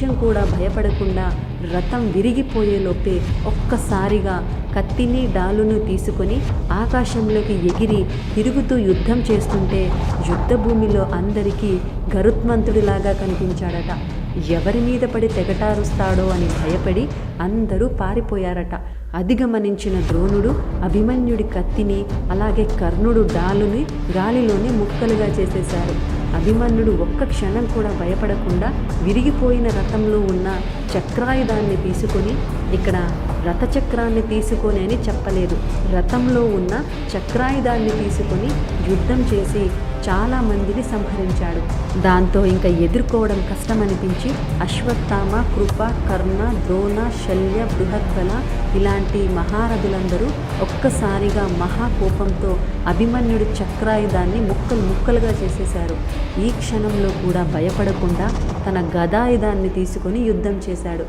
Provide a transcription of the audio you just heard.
కొంచెం కూడా భయపడకుండా రథం విరిగిపోయేలోపే ఒక్కసారిగా కత్తిని డాలును తీసుకొని ఆకాశంలోకి ఎగిరి తిరుగుతూ యుద్ధం చేస్తుంటే యుద్ధ భూమిలో అందరికీ గరుత్మంతుడిలాగా కనిపించాడట. ఎవరి మీద పడి తెగటారుస్తాడో అని భయపడి అందరూ పారిపోయారట. అధిగమనించిన ద్రోణుడు అభిమన్యుడి కత్తిని అలాగే కర్ణుడు డాలుని గాలిలోనే ముక్కలుగా చేసేశారు. అభిమన్యుడు ఒక్క క్షణం కూడా భయపడకుండా విరిగిపోయిన రథంలో ఉన్న చక్రాయుధాన్ని తీసుకొని ఇక్కడ రథచక్రాన్ని తీసుకొని అని చెప్పలేదు. రథంలో ఉన్న చక్రాయుధాన్ని తీసుకొని యుద్ధం చేసి చాలా మందిని సంహరించాడు. దాంతో ఇంకా ఎదుర్కోవడం కష్టమనిపించి అశ్వత్థామ కృప కర్ణ ద్రోణ శల్య బృహద్బల ఇలాంటి మహారథులందరూ ఒక్కసారిగా మహాకోపంతో అభిమన్యుడి చక్రాయుధాన్ని ముక్కలు ముక్కలుగా చేసేశారు. ఈ క్షణంలో కూడా భయపడకుండా తన గదాయుధాన్ని తీసుకొని యుద్ధం చేశాడు.